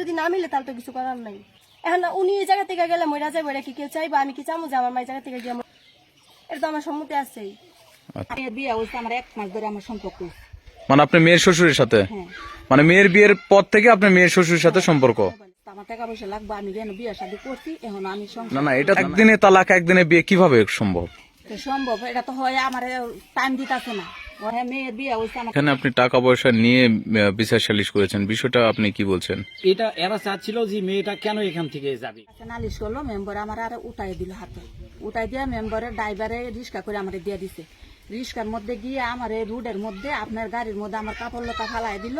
যদি না মিলে তাহলে তো কিছু করার নাই। এখন উনি এই জায়গা থেকে গেলে মরা যাব এটা কি কেউ চাইব? আমি কি চামো যে আমার মায়ের জায়গা থেকে গিয়ে এটা তো আমার সম্মতি আছেই। বিয়ে হয়েছে আমার এক মাস ধরে আমার সম্পর্ক মানে আপনার মেয়ের শ্বশুরের সাথে? হ্যাঁ। মানে মেয়ের বিয়ের পর থেকে আপনার মেয়ের শ্বশুরের সাথে সম্পর্ক? আমার টাকা পয়সা লাগবে আমি যেন বিয়ে শাদী করছি? এখন আমি না না এটা একদিনে তালাক একদিনে বিয়ে কীভাবে সম্ভব? সম্ভব এটা তো হয় আমার টাইম দিতেছে না। হ্যাঁ এখানে আপনি টাকা পয়সা নিয়ে বিচার সালিশ করেছেন। বিষয়টা আপনি কি বলছেন? এটা এরা চাচ্ছিল যে মেয়েটা কেন এখান থেকে যাবে? নালিশ করল মেম্বার আমার আর উঠাই দিল হাতে। উঠাই দিয়ে মেম্বারের ড্রাইভারে রিক্সা করে আমার দিয়ে দিছে। রিক্সার মধ্যে গিয়ে আমার এই রোডের মধ্যে আপনার গাড়ির মধ্যে আমার কাপড় লতা ফালাই দিল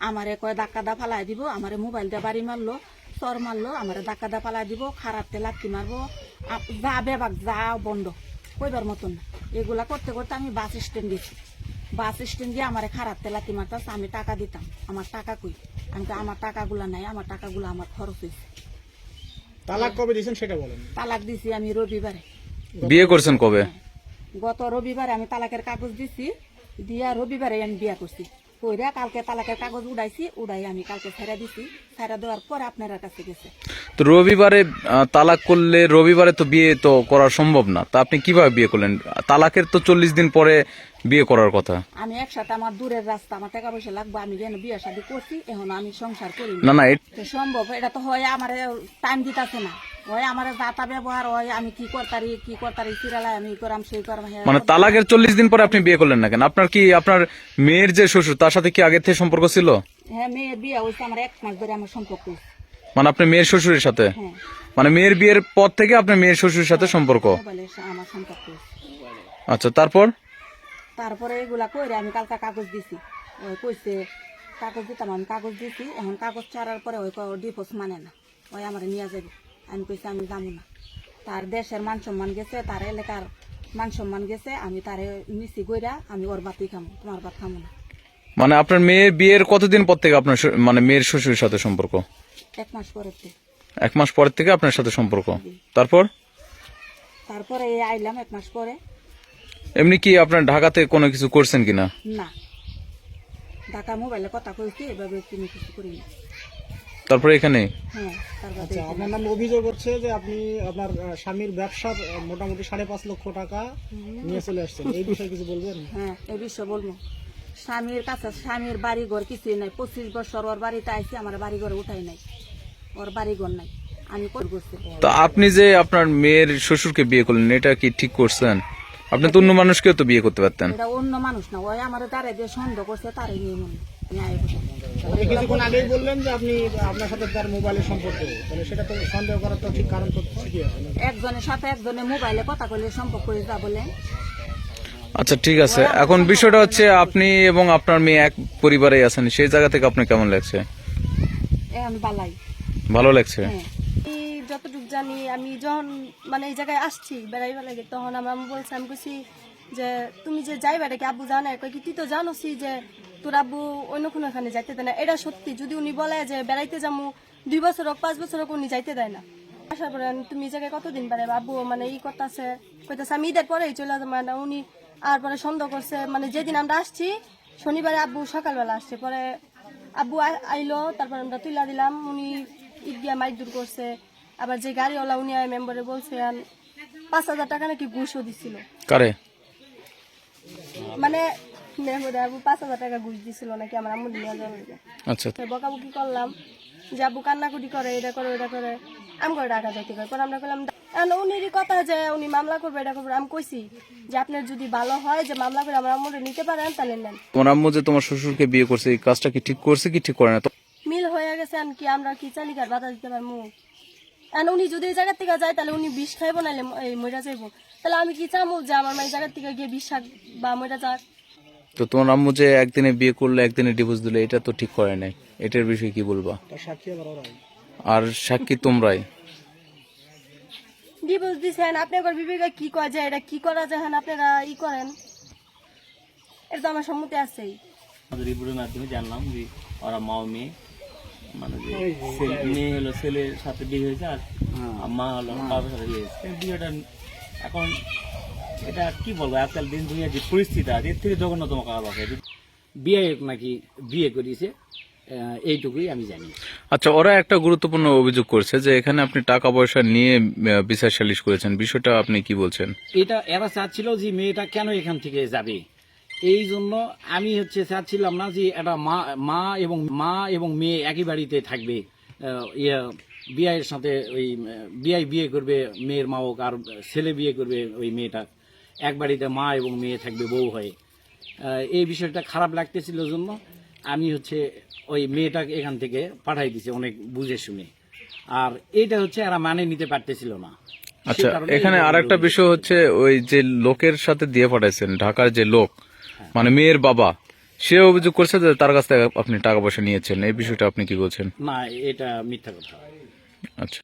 আমারে কয় ধাক্কা দা ফালাই দিব আমার মোবাইল দিয়ে বাড়ি মারলো চর মারলো আমার ধাক্কা দা ফালাই দিব খারাপ তেলাকি মারবো আপ- যা বেবাক যা বন্ধ কইবার মতন না। এগুলা করতে করতে আমি বাস স্ট্যান্ড গেছি বাস স্ট্যান্ড দিয়ে আমার খারাপ তেলাতি মারতাস আমি টাকা দিতাম। আমার টাকা কই? আমি তো আমার টাকাগুলা নাই আমার টাকাগুলো আমার খরচ হয়েছে তালাক কবে দিয়েছেন সেটা বলেন। তালাক দিছি আমি রবিবারে। বিয়ে করছেন কবে? গত রবিবারে আমি তালাকের কাগজ দিছি দিয়া রবিবারে আমি বিয়ে করছি। কইরা কালকে তালাকের কাগজ উড়াইছি উড়াই আমি কালকে ছেড়ে দিছি। ছেড়ে দেওয়ার পর আপনার কাছে গেছে। তো রবিবারে তালাক করলে রবিবারে তো বিয়ে তো করা সম্ভব না। তা আপনি কীভাবে বিয়ে করলেন? তালাকের তো চল্লিশ দিন পরে বিয়ে করার কথা। আমি একসাথে আমার দূরের রাস্তা আমার টাকা পয়সা লাগবে আমি যেন বিয়া শাদী করছি এখন আমি সংসার করি না। না সম্ভব এটা তো হয় আমার টাইম দিতেছে না। হয় আমার যাতা ব্যবহার হয় আমি কি করতারি কি করতারি সিরালাই আমি করাম সেই করাম হ্যাঁ। মানে তালাকের চল্লিশ দিন পরে আপনি বিয়ে করলেন না কেন? আপনার কি আপনার মেয়ের যে শ্বশুর তার সাথে কি আগে থেকে সম্পর্ক ছিল? হ্যাঁ মেয়ের বিয়ে হয়েছে আমার এক মাস ধরে আমার সম্পর্ক মানে আপনার মেয়ের শ্বশুরের সাথে? হ্যাঁ। মানে মেয়ের বিয়ের পর থেকে আপনার মেয়ের শ্বশুরের সাথে সম্পর্ক? আমার সম্পর্ক আচ্ছা তারপর? তারপরে এগুলা কইরে আমি কালকা কাগজ দিছি। ওই কইছে কাগজ দিতাম আমি কাগজ দিছি এখন কাগজ ছাড়ার পরে ওই ডিভোর্স মানে না। ওই আমার নিয়ে যাবে আমি কইছি আমি যাব না। তার দেশের মান সম্মান গেছে তার এলাকার মান সম্মান গেছে আমি তারে মিশি গইরা আমি ওর বাতি খামো তোমার বাত খামো না। মানে আপনার মেয়ের বিয়ের কতদিন পর থেকে আপনার মানে মেয়ের শ্বশুরের সাথে সম্পর্ক? এক মাস পরে এক মাস পর থেকে আপনার সাথে সম্পর্ক? তারপর? তারপরে এই আইলাম এক মাস পরে। এমনি কি আপনার ঢাকাতে কোনো কিছু করছেন কিনা? না। ঢাকা মোবাইলে কথা কইছি এভাবে কোনো কিছু করি না। তারপরে এখানে? হ্যাঁ আচ্ছা আপনার নামে অভিযোগ হচ্ছে যে আপনি আপনার স্বামীর ব্যবসার মোটামুটি সাড়ে পাঁচ লক্ষ টাকা নিয়ে চলে আসছেন। এই বিষয়ে কিছু বলবেন? হ্যাঁ এই বিষয়ে বলব। স্বামীর কাছে স্বামীর বাড়ি ঘর কিছুই নাই। পঁচিশ বছর ওর বাড়িতে আইসি আমার বাড়ি ঘর উঠাই নাই। ওর বাড়ি ঘর নাই। আমি করছি? তো আপনি যে আপনার মেয়ের শ্বশুরকে বিয়ে করলেন এটা কি ঠিক করছেন? আপনি তো অন্য মানুষকেও তো বিয়ে করতে পারতেন। এটা অন্য মানুষ না ওই আমার তারে দিয়ে সন্দেহ করছে তারে নিয়ে মনে কিছুক্ষণ আগেই বললেন যে আপনি আপনার সাথে তার মোবাইলের সম্পর্ক তাহলে সেটা তো সন্দেহ করার তো ঠিক কারণ তো ঠিকই আছে। একজনের সাথে একজনের মোবাইলে কথা কইলে সম্পর্ক করে যা বলে। আচ্ছা ঠিক আছে। এখন বিষয়টা হচ্ছে আপনি এবং আপনার মেয়ে এক পরিবারে আছেন। সেই জায়গা থেকে আপনার কেমন লাগছে? ভালো লাগছে? হ্যাঁ। আমি যতটুকু জানি আমি যখন মানে এই জায়গায় আসছি বেড়াই লাগে তখন আমার আম্মু বলছে আমি বলছি যে তুমি যে যাইবা কি আব্বু জানে? কি তুই তো জানোসি যে তোর আব্বু অন্য কোনো এখানে যাইতে দেয় না। এটা সত্যি যদি উনি বলে যে বেড়াইতে যাব দুই বছর হোক পাঁচ বছর হোক উনি যাইতে দেয় না। আসার পরে তুমি এই জায়গায় কতদিন পারে? আব্বু মানে ই করতেছে কইতাছে আমি ঈদের পরেই চলে যাব। মানে উনি আর পরে সন্দেহ করছে। মানে যেদিন আমরা আসছি শনিবারে আব্বু সকালবেলা আসছে। পরে আব্বু আইলো তারপর আমরা তুইলা দিলাম। উনি ঈদ গিয়া মাইক দূর করছে। আবার যে গাড়িওয়ালা উনি আয় মেম্বারে বলছে পাঁচ হাজার টাকা নাকি ঘুষও দিছিল। কারে? মানে মেম্বারে আবু পাঁচ হাজার টাকা ঘুষ দিছিল নাকি আমার আম্মু নিয়ে যাওয়ার আচ্ছা। বকাবকি করলাম। যে আব্বু কান্নাকুটি করে এটা করে ওটা করে আমি করে টাকা যাইতে করে পরে আমরা করলাম উনিরই কথা যে উনি মামলা করবে এটা করবে। আমি কইছি যে আপনার যদি ভালো হয় যে মামলা করে আমার আম্মুরে নিতে পারেন তাহলে নেন। তোমার আম্মু যে তোমার শ্বশুরকে বিয়ে করছে এই কাজটা কি ঠিক করছে কি ঠিক করে না? মিল হয়ে গেছে কি আমরা কি চালিকার বাধা দিতে পারব আর উনি যদি এই জায়গার থেকে যায় তাহলে উনি বিষ খাইবো নাহলে ম- এই যাইবো। তাহলে আমি কি চামো যে আমার মায়ের জায়গার থেকে গিয়ে বিষ খাক বা মইরা যাক? তো তোমার আম্মু যে একদিনে বিয়ে করলে একদিনে ডিভোর্স দিলে এটা তো ঠিক করে নাই। এটার বিষয়ে কি বলবা? আর সাক্ষী তোমরাই। ডিভোর্স দিছেন আপনি একবার বিবেকে কি করা যায় এটা কি করা যায় হ্যাঁ আপনারা ই করেন। এটা তো আমার সম্মতি আছেই। আমাদের রিপোর্টের মাধ্যমে জানলাম যে ওরা মা মেয়ে মানে যে ছেলে- মেয়ে হলো ছেলের সাথে বিয়ে হয়েছে আর আর মা হলো বাবার সাথে বিয়ে হয়েছে। এই বিয়েটা এখন এটা কি বলব আজকাল দিন দুনিয়ার যে পরিস্থিতি আছে এর থেকে জঘন্যতম কাজ আছে বিয়ে নাকি বিয়ে করিয়েছে এইটুকুই আমি জানি। আচ্ছা ওরা একটা গুরুত্বপূর্ণ অভিযোগ করছে যে এখানে আপনি টাকা পয়সা নিয়ে বিচার সালিশ করেছেন। বিষয়টা আপনি কি বলছেন? এটা এরা চাচ্ছিল যে মেয়েটা কেন এখান থেকে যাবে? এই জন্য আমি হচ্ছে চাচ্ছিলাম না যে এটা মা মা এবং মা এবং মেয়ে একই বাড়িতে থাকবে। ইয়ে বিয়ের সাথে ওই বিয়ে বিয়ে করবে মেয়ের মা হোক আর ছেলে বিয়ে করবে ওই মেয়েটা। এক বাড়িতে মা এবং মেয়ে থাকবে বউ হয়ে। এই বিষয়টা খারাপ লাগতেছিল জন্য আমি হচ্ছে ওই মেয়েটাকে এখান থেকে পাঠাই দিছি অনেক বুঝে শুনে। আর এটা হচ্ছে এরা মানে নিতে পারতেছিল না। আচ্ছা এখানে আর একটা বিষয় হচ্ছে ওই যে লোকের সাথে দিয়ে পাঠাইছেন ঢাকার যে লোক মানে মেয়ের বাবা সে অভিযোগ করছে যে তার কাছ থেকে আপনি টাকা পয়সা নিয়েছেন। এই বিষয়টা আপনি কি বলছেন? না এটা মিথ্যা কথা। আচ্ছা।